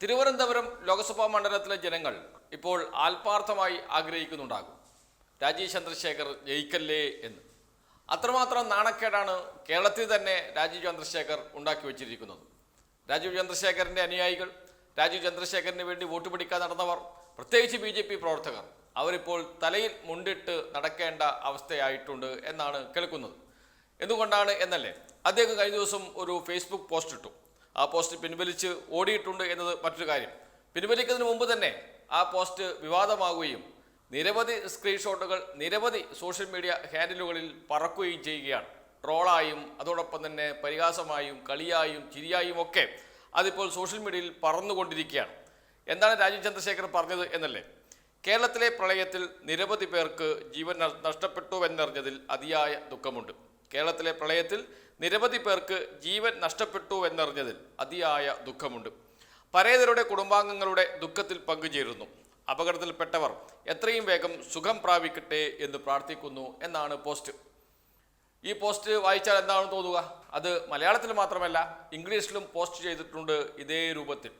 തിരുവനന്തപുരം ലോക്സഭാ മണ്ഡലത്തിലെ ജനങ്ങൾ ഇപ്പോൾ ആത്മാർത്ഥമായി ആഗ്രഹിക്കുന്നുണ്ടാകും. രാജീവ് ചന്ദ്രശേഖർ ജയിക്കല്ലേ എന്ന്. അത്രമാത്രം നാണക്കേടാണ് കേരളത്തിൽ തന്നെ രാജീവ് ചന്ദ്രശേഖർ ഉണ്ടാക്കി വച്ചിരിക്കുന്നത്. രാജീവ് ചന്ദ്രശേഖരന്റെ അനുയായികൾ രാജീവ് ചന്ദ്രശേഖരന് വേണ്ടി വോട്ട് പിടിക്കാൻ നടന്നവർ പ്രത്യേകിച്ച് ബി ജെ പി പ്രവർത്തകർ അവരിപ്പോൾ തലയിൽ മുണ്ടിട്ട് നടക്കേണ്ട അവസ്ഥയായിട്ടുണ്ട് എന്നാണ് കേൾക്കുന്നത്. എന്തുകൊണ്ടാണ് എന്നല്ലേ? അദ്ദേഹം കഴിഞ്ഞ ദിവസം ഒരു ഫേസ്ബുക്ക് പോസ്റ്റ് ഇട്ടു. ആ പോസ്റ്റ് പിൻവലിച്ച് ഓടിയിട്ടുണ്ട് എന്നത് മറ്റൊരു കാര്യം. പിൻവലിക്കുന്നതിന് മുമ്പ് തന്നെ ആ പോസ്റ്റ് വിവാദമാകുകയും നിരവധി സ്ക്രീൻഷോട്ടുകൾ നിരവധി സോഷ്യൽ മീഡിയ ഹാൻഡിലുകളിൽ പറക്കുകയും ചെയ്യുകയാണ്. ട്രോളായും അതോടൊപ്പം തന്നെ പരിഹാസമായും കളിയായും ചിരിയായും ഒക്കെ അതിപ്പോൾ സോഷ്യൽ മീഡിയയിൽ പറന്നുകൊണ്ടിരിക്കുകയാണ്. എന്താണ് രാജീവ് ചന്ദ്രശേഖർ പറഞ്ഞത് എന്നല്ലേ? കേരളത്തിലെ പ്രളയത്തിൽ നിരവധി പേർക്ക് ജീവൻ നഷ്ടപ്പെട്ടു നഷ്ടപ്പെട്ടുവെന്നറിഞ്ഞതിൽ അതിയായ ദുഃഖമുണ്ട്. കേരളത്തിലെ പ്രളയത്തിൽ നിരവധി പേർക്ക് ജീവൻ നഷ്ടപ്പെട്ടു എന്നറിഞ്ഞതിൽ അതിയായ ദുഃഖമുണ്ട്. പരേതരുടെ കുടുംബാംഗങ്ങളുടെ ദുഃഖത്തിൽ പങ്കുചേരുന്നു. അപകടത്തിൽപ്പെട്ടവർ എത്രയും വേഗം സുഖം പ്രാപിക്കട്ടെ എന്ന് പ്രാർത്ഥിക്കുന്നു എന്നാണ് പോസ്റ്റ്. ഈ പോസ്റ്റ് വായിച്ചാൽ എന്താണെന്ന് തോന്നുക? അത് മലയാളത്തിൽ മാത്രമല്ല ഇംഗ്ലീഷിലും പോസ്റ്റ് ചെയ്തിട്ടുണ്ട് ഇതേ രൂപത്തിൽ.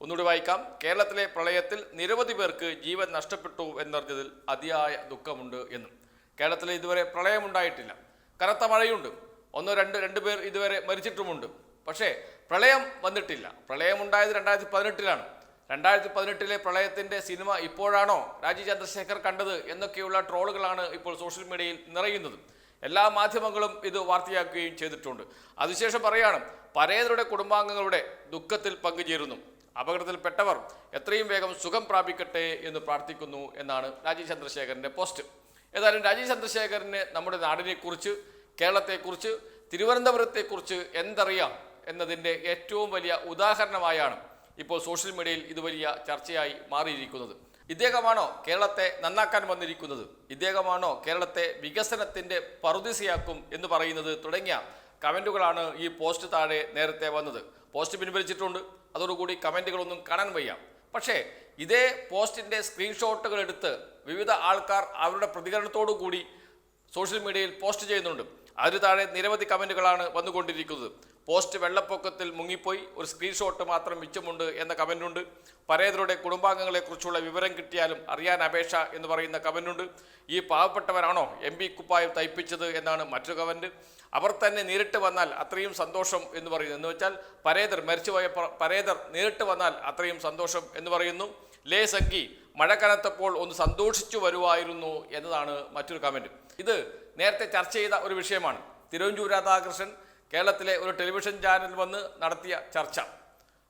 ഒന്നുകൂടി വായിക്കാം. കേരളത്തിലെ പ്രളയത്തിൽ നിരവധി പേർക്ക് ജീവൻ നഷ്ടപ്പെട്ടു എന്നറിഞ്ഞതിൽ അതിയായ ദുഃഖമുണ്ട് എന്നും. കേരളത്തിൽ ഇതുവരെ പ്രളയമുണ്ടായിട്ടില്ല കനത്ത മഴയുണ്ട്. ഒന്നോ രണ്ട് രണ്ട് പേർ ഇതുവരെ മരിച്ചിട്ടുമുണ്ട്. പക്ഷേ പ്രളയം വന്നിട്ടില്ല. പ്രളയമുണ്ടായത് രണ്ടായിരത്തി പതിനെട്ടിലാണ് രണ്ടായിരത്തി പതിനെട്ടിലെ പ്രളയത്തിന്റെ സിനിമ ഇപ്പോഴാണോ രാജീവ് ചന്ദ്രശേഖർ കണ്ടത് എന്നൊക്കെയുള്ള ട്രോളുകളാണ് ഇപ്പോൾ സോഷ്യൽ മീഡിയയിൽ നിറയുന്നത്. എല്ലാ മാധ്യമങ്ങളും ഇത് വാർത്തയാക്കുകയും ചെയ്തിട്ടുണ്ട്. അതിനുശേഷം പറയാണ് പരേതരുടെ കുടുംബാംഗങ്ങളുടെ ദുഃഖത്തിൽ പങ്കുചേരുന്നു. അപകടത്തിൽപ്പെട്ടവർ എത്രയും വേഗം സുഖം പ്രാപിക്കട്ടെ എന്ന് പ്രാർത്ഥിക്കുന്നു എന്നാണ് രാജീവ് ചന്ദ്രശേഖരന്റെ പോസ്റ്റ്. ഏതായാലും രാജീവ് ചന്ദ്രശേഖരന് നമ്മുടെ നാടിനെക്കുറിച്ച് കേരളത്തെക്കുറിച്ച് തിരുവനന്തപുരത്തെക്കുറിച്ച് എന്തറിയാം എന്നതിന്റെ ഏറ്റവും വലിയ ഉദാഹരണമായാണ് ഇപ്പോൾ സോഷ്യൽ മീഡിയയിൽ ഇത് വലിയ ചർച്ചയായി മാറിയിരിക്കുന്നത്. ഇദ്ദേഹമാണോ കേരളത്തെ നന്നാക്കാൻ വന്നിരിക്കുന്നത്? ഇദ്ദേഹമാണോ കേരളത്തെ വികസനത്തിന്റെ പറുദിസയാക്കും എന്ന് പറയുന്നത്? തുടങ്ങിയ കമന്റുകളാണ് ഈ പോസ്റ്റ് താഴെ നേരത്തെ വന്നത്. പോസ്റ്റ് പിൻവലിച്ചിട്ടുണ്ട്. അതോടുകൂടി കമന്റുകളൊന്നും കാണാൻ വയ്യ. പക്ഷേ ഇതേ പോസ്റ്റിന്റെ സ്ക്രീൻഷോട്ടുകൾ എടുത്ത് വിവിധ ആൾക്കാർ അവരുടെ പ്രതികരണത്തോടു കൂടി സോഷ്യൽ മീഡിയയിൽ പോസ്റ്റ് ചെയ്യുന്നുണ്ട്. അതിന് താഴെ നിരവധി കമന്റുകളാണ് വന്നുകൊണ്ടിരിക്കുന്നത്. പോസ്റ്റ് വെള്ളപ്പൊക്കത്തിൽ മുങ്ങിപ്പോയി. ഒരു സ്ക്രീൻഷോട്ട് മാത്രം മിച്ചമുണ്ട് എന്ന കമന്റുണ്ട് പരേതരുടെ കുടുംബാംഗങ്ങളെക്കുറിച്ചുള്ള വിവരം കിട്ടിയാലും അറിയാൻ അപേക്ഷ എന്ന് പറയുന്ന കമന്റുണ്ട് ഈ പാവപ്പെട്ടവരാണോ എം പി കുപ്പായം തയ്പ്പിച്ചത് എന്നാണ് മറ്റൊരു കമന്റ് അവർ തന്നെ നേരിട്ട് വന്നാൽ അത്രയും സന്തോഷം എന്ന് പറയുന്നു. എന്ന് വെച്ചാൽ പരേതർ മരിച്ചുപോയ പരേതർ നേരിട്ട് വന്നാൽ അത്രയും സന്തോഷം എന്ന് പറയുന്നു. ലേ സംഖി മഴ കനത്തപ്പോൾ ഒന്ന് സന്തോഷിച്ചു വരുമായിരുന്നു എന്നതാണ് മറ്റൊരു കമന്റ് ഇത് നേരത്തെ ചർച്ച ചെയ്ത ഒരു വിഷയമാണ്. തിരുവഞ്ചൂർ രാധാകൃഷ്ണൻ കേരളത്തിലെ ഒരു ടെലിവിഷൻ ചാനൽ വന്ന് നടത്തിയ ചർച്ച.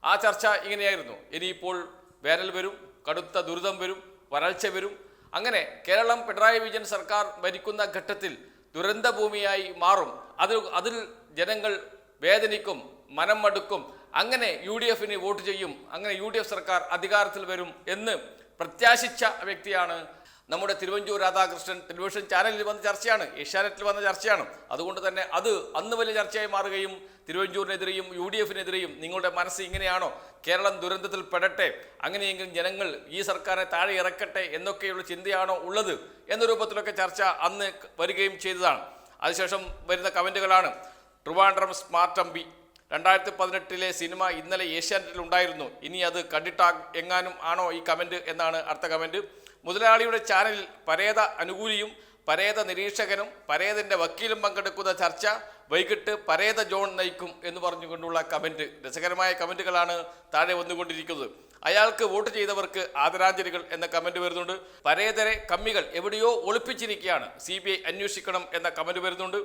ആ ചർച്ച ഇങ്ങനെയായിരുന്നു. ഇനിയിപ്പോൾ വേനൽ വരും കടുത്ത ദുരിതം വരും വരൾച്ച വരും. അങ്ങനെ കേരളം പിണറായി വിജയൻ സർക്കാർ ഭരിക്കുന്ന ഘട്ടത്തിൽ ദുരന്തഭൂമിയായി മാറും. അത് അതിൽ ജനങ്ങൾ വേദനിക്കും മനം മടുക്കും. അങ്ങനെ യു ഡി എഫിന് വോട്ട് ചെയ്യും. അങ്ങനെ യു ഡി എഫ് സർക്കാർ അധികാരത്തിൽ വരും എന്ന് പ്രത്യാശിച്ച വ്യക്തിയാണ് നമ്മുടെ തിരുവഞ്ചൂർ രാധാകൃഷ്ണൻ ടെലിവിഷൻ ചാനലിൽ വന്ന ചർച്ചയാണ് ഏഷ്യാനെറ്റിൽ വന്ന ചർച്ചയാണ്. അതുകൊണ്ട് തന്നെ അത് അന്ന് വലിയ ചർച്ചയായി മാറുകയും തിരുവഞ്ചൂരിനെതിരെയും യു ഡി എഫിനെതിരെയും നിങ്ങളുടെ മനസ്സ് ഇങ്ങനെയാണോ? കേരളം ദുരന്തത്തിൽ പെടട്ടെ അങ്ങനെയെങ്കിലും ജനങ്ങൾ ഈ സർക്കാരിനെ താഴെ ഇറക്കട്ടെ എന്നൊക്കെയുള്ള ചിന്തയാണോ ഉള്ളത് എന്ന രൂപത്തിലൊക്കെ ചർച്ച അന്ന് വരികയും ചെയ്തതാണ്. അതിനുശേഷം വരുന്ന കമന്റുകളാണ് ട്രിവാൻഡ്രം സ്മാർട്ട് എം പി. രണ്ടായിരത്തി പതിനെട്ടിലെ സിനിമ ഇന്നലെ ഏഷ്യാനെറ്റിൽ ഉണ്ടായിരുന്നു. ഇനി അത് കണ്ടിട്ടാ എങ്ങാനും ആണോ ഈ കമന്റ് എന്നാണ് അടുത്ത കമന്റ്. മുതലാളിയുടെ ചാനലിൽ പരേത അനുകൂലിയും പരേത നിരീക്ഷകനും പരേതന്റെ വക്കീലും പങ്കെടുക്കുന്ന ചർച്ച വൈകിട്ട് പരേത ജോൺ നയിക്കും എന്ന് പറഞ്ഞുകൊണ്ടുള്ള കമന്റ്. രസകരമായ കമന്റുകളാണ് താഴെ വന്നുകൊണ്ടിരിക്കുന്നത്. അയാൾക്ക് വോട്ട് ചെയ്തവർക്ക് ആദരാഞ്ജലികൾ എന്ന കമന്റ് വരുന്നുണ്ട്. പരേതരെ കമ്മികൾ എവിടെയോ ഒളിപ്പിച്ചിരിക്കുകയാണ്. സി ബി ഐ അന്വേഷിക്കണം എന്ന കമന്റ് വരുന്നുണ്ട്.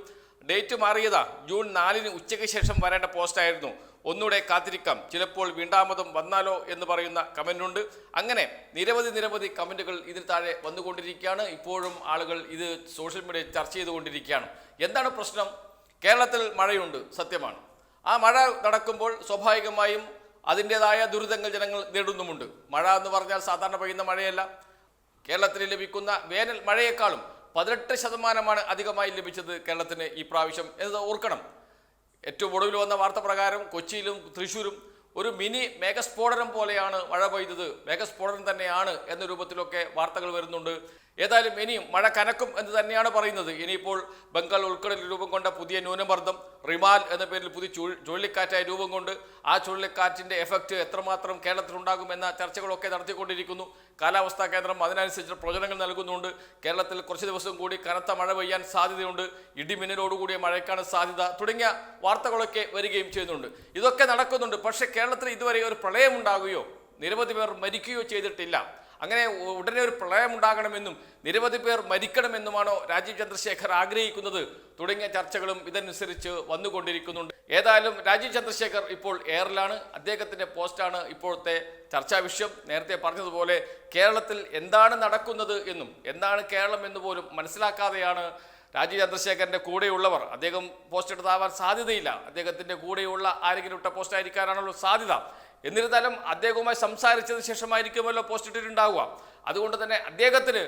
ഡേറ്റ് മാറിയതാ. ജൂൺ നാലിന് ഉച്ചയ്ക്ക് ശേഷം വരേണ്ട പോസ്റ്റായിരുന്നു. ഒന്നുകൂടെ കാത്തിരിക്കാം. ചിലപ്പോൾ വീണ്ടാമതും വന്നാലോ എന്ന് പറയുന്ന കമന്റുണ്ട് അങ്ങനെ നിരവധി നിരവധി കമന്റുകൾ ഇതിന് താഴെ വന്നുകൊണ്ടിരിക്കുകയാണ്. ഇപ്പോഴും ആളുകൾ ഇത് സോഷ്യൽ മീഡിയ ചർച്ച ചെയ്തുകൊണ്ടിരിക്കുകയാണ്. എന്താണ് പ്രശ്നം? കേരളത്തിൽ മഴയുണ്ട് സത്യമാണ്. ആ മഴ നടക്കുമ്പോൾ സ്വാഭാവികമായും അതിന്റേതായ ദുരിതങ്ങൾ ജനങ്ങൾ നേടുന്നുമുണ്ട് മഴ എന്ന് പറഞ്ഞാൽ സാധാരണ പെയ്യുന്ന മഴയല്ല. കേരളത്തിൽ ലഭിക്കുന്ന വേനൽ മഴയേക്കാളും പതിനെട്ട് ശതമാനമാണ് അധികമായി ലഭിച്ചത് കേരളത്തിന് ഈ പ്രാവശ്യം എന്നത് ഓർക്കണം. ഏറ്റവും ഒടുവിൽ വന്ന വാർത്ത പ്രകാരം കൊച്ചിയിലും തൃശ്ശൂരും ഒരു മിനി മേഘസ്ഫോടനം പോലെയാണ് മഴ പെയ്തത്. മേഘസ്ഫോടനം തന്നെയാണ് എന്ന രൂപത്തിലൊക്കെ വാർത്തകൾ വരുന്നുണ്ട്. ഏതായാലും ഇനിയും മഴ കനക്കും എന്ന് തന്നെയാണ് പറയുന്നത്. ഇനിയിപ്പോൾ ബംഗാൾ ഉൾക്കടലിൽ രൂപം കൊണ്ട പുതിയ ന്യൂനമർദ്ദം റിമാൽ എന്ന പേരിൽ പുതിയ ചുഴ- ചുഴലിക്കാറ്റായി രൂപം കൊണ്ട് ആ ചുഴലിക്കാറ്റിന്റെ എഫക്റ്റ് എത്രമാത്രം കേരളത്തിലുണ്ടാകും എന്ന ചർച്ചകളൊക്കെ നടത്തിക്കൊണ്ടിരിക്കുന്നു. കാലാവസ്ഥാ കേന്ദ്രം അതിനനുസരിച്ച് പ്രവചനങ്ങൾ നൽകുന്നുണ്ട്. കേരളത്തിൽ കുറച്ച് ദിവസം കൂടി കനത്ത മഴ പെയ്യാൻ സാധ്യതയുണ്ട്. ഇടിമിന്നലോടുകൂടിയ മഴയ്ക്കാണ് സാധ്യത തുടങ്ങിയ വാർത്തകളൊക്കെ വരികയും ചെയ്യുന്നുണ്ട്. ഇതൊക്കെ നടക്കുന്നുണ്ട്. പക്ഷേ കേരളത്തിൽ ഇതുവരെ ഒരു പ്രളയമുണ്ടാകുകയോ നിരവധി പേർ മരിക്കുകയോ ചെയ്തിട്ടില്ല. അങ്ങനെ ഉടനെ ഒരു പ്രളയമുണ്ടാകണമെന്നും നിരവധി പേർ മരിക്കണമെന്നുമാണോ രാജീവ് ചന്ദ്രശേഖർ ആഗ്രഹിക്കുന്നത്? തുടങ്ങിയ ചർച്ചകളും ഇതനുസരിച്ച് വന്നുകൊണ്ടിരിക്കുന്നുണ്ട്. ഏതായാലും രാജീവ് ചന്ദ്രശേഖർ ഇപ്പോൾ എയറിലാണ്. അദ്ദേഹത്തിന്റെ പോസ്റ്റാണ് ഇപ്പോഴത്തെ ചർച്ചാ വിഷയം. നേരത്തെ പറഞ്ഞതുപോലെ കേരളത്തിൽ എന്താണ് നടക്കുന്നത് എന്നും എന്താണ് കേരളം എന്ന് പോലും മനസ്സിലാക്കാതെയാണ് രാജീവ് ചന്ദ്രശേഖരന്റെ കൂടെയുള്ളവർ. അദ്ദേഹം പോസ്റ്റ് എടുത്താവാൻ സാധ്യതയില്ല. അദ്ദേഹത്തിന്റെ കൂടെയുള്ള ആരെങ്കിലും ഇട്ട പോസ്റ്റായിരിക്കാനാണല്ലോ സാധ്യത. എന്നിരുന്നാലും അദ്ദേഹവുമായി സംസാരിച്ചതിന് ശേഷമായിരിക്കുമല്ലോ പോസ്റ്റ് ഇട്ടിട്ടുണ്ടാവുക. അതുകൊണ്ട് തന്നെ അദ്ദേഹത്തിന്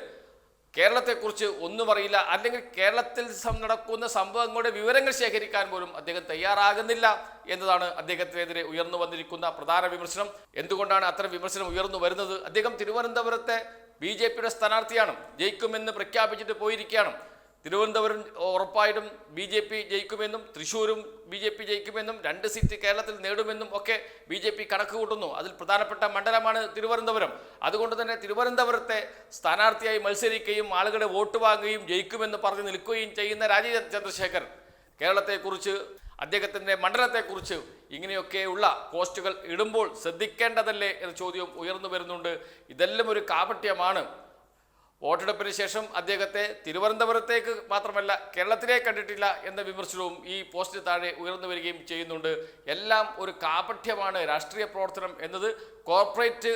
കേരളത്തെക്കുറിച്ച് ഒന്നും അറിയില്ല. അല്ലെങ്കിൽ കേരളത്തിൽ നടക്കുന്ന സംഭവങ്ങളുടെ വിവരങ്ങൾ ശേഖരിക്കാൻ പോലും അദ്ദേഹം തയ്യാറാകുന്നില്ല എന്നതാണ് അദ്ദേഹത്തിനെതിരെ ഉയർന്നു വന്നിരിക്കുന്ന പ്രധാന വിമർശനം. എന്തുകൊണ്ടാണ് അത്തരം വിമർശനം ഉയർന്നു വരുന്നത്? അദ്ദേഹം തിരുവനന്തപുരത്തെ ബി ജെ പിയുടെ സ്ഥാനാർത്ഥിയാണ്. ജയിക്കുമെന്ന് പ്രഖ്യാപിച്ചിട്ട് പോയിരിക്കുകയാണ്. തിരുവനന്തപുരം ഉറപ്പായിട്ടും ബി ജെ പി ജയിക്കുമെന്നും തൃശ്ശൂരും ബി ജെ പി ജയിക്കുമെന്നും രണ്ട് സീറ്റ് കേരളത്തിൽ നേടുമെന്നും ഒക്കെ ബി ജെ പി കണക്ക് കൂട്ടുന്നു. അതിൽ പ്രധാനപ്പെട്ട മണ്ഡലമാണ് തിരുവനന്തപുരം. അതുകൊണ്ട് തന്നെ തിരുവനന്തപുരത്തെ സ്ഥാനാർത്ഥിയായി മത്സരിക്കുകയും ആളുകളുടെ വോട്ട് വാങ്ങുകയും ജയിക്കുമെന്ന് പറഞ്ഞ് നിൽക്കുകയും ചെയ്യുന്ന രാജീവ് ചന്ദ്രശേഖർ കേരളത്തെക്കുറിച്ച് അദ്ദേഹത്തിന്റെ മണ്ഡലത്തെക്കുറിച്ച് ഇങ്ങനെയൊക്കെയുള്ള പോസ്റ്റുകൾ ഇടുമ്പോൾ ശ്രദ്ധിക്കേണ്ടതല്ലേ എന്ന ചോദ്യം ഉയർന്നു വരുന്നുണ്ട്. ഇതെല്ലാം ഒരു കാപട്യമാണ്. വോട്ടെടുപ്പിന് ശേഷം അദ്ദേഹത്തെ തിരുവനന്തപുരത്തേക്ക് മാത്രമല്ല കേരളത്തിലേക്ക് കണ്ടിട്ടില്ല എന്ന വിമർശനവും ഈ പോസ്റ്റിന് താഴെ ഉയർന്നു വരികയും ചെയ്യുന്നുണ്ട്. എല്ലാം ഒരു കാപഠ്യമാണ് രാഷ്ട്രീയ പ്രവർത്തനം എന്നത് കോർപ്പറേറ്റ്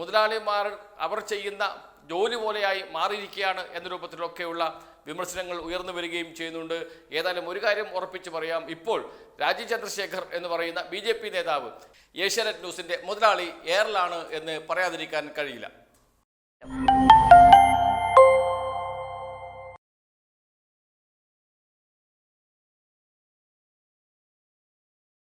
മുതലാളിമാർ അവർ ചെയ്യുന്ന ജോലി പോലെയായി മാറിയിരിക്കുകയാണ് എന്ന രൂപത്തിലൊക്കെയുള്ള വിമർശനങ്ങൾ ഉയർന്നു വരികയും ചെയ്യുന്നുണ്ട്. ഏതായാലും ഒരു കാര്യം ഉറപ്പിച്ച് പറയാം. ഇപ്പോൾ രാജീവ് ചന്ദ്രശേഖർ എന്ന് പറയുന്ന ബി ജെ പി നേതാവ് ഏഷ്യാനെറ്റ് ന്യൂസിന്റെ മുതലാളി എയറിലാണ് എന്ന് പറയാതിരിക്കാൻ കഴിയില്ല.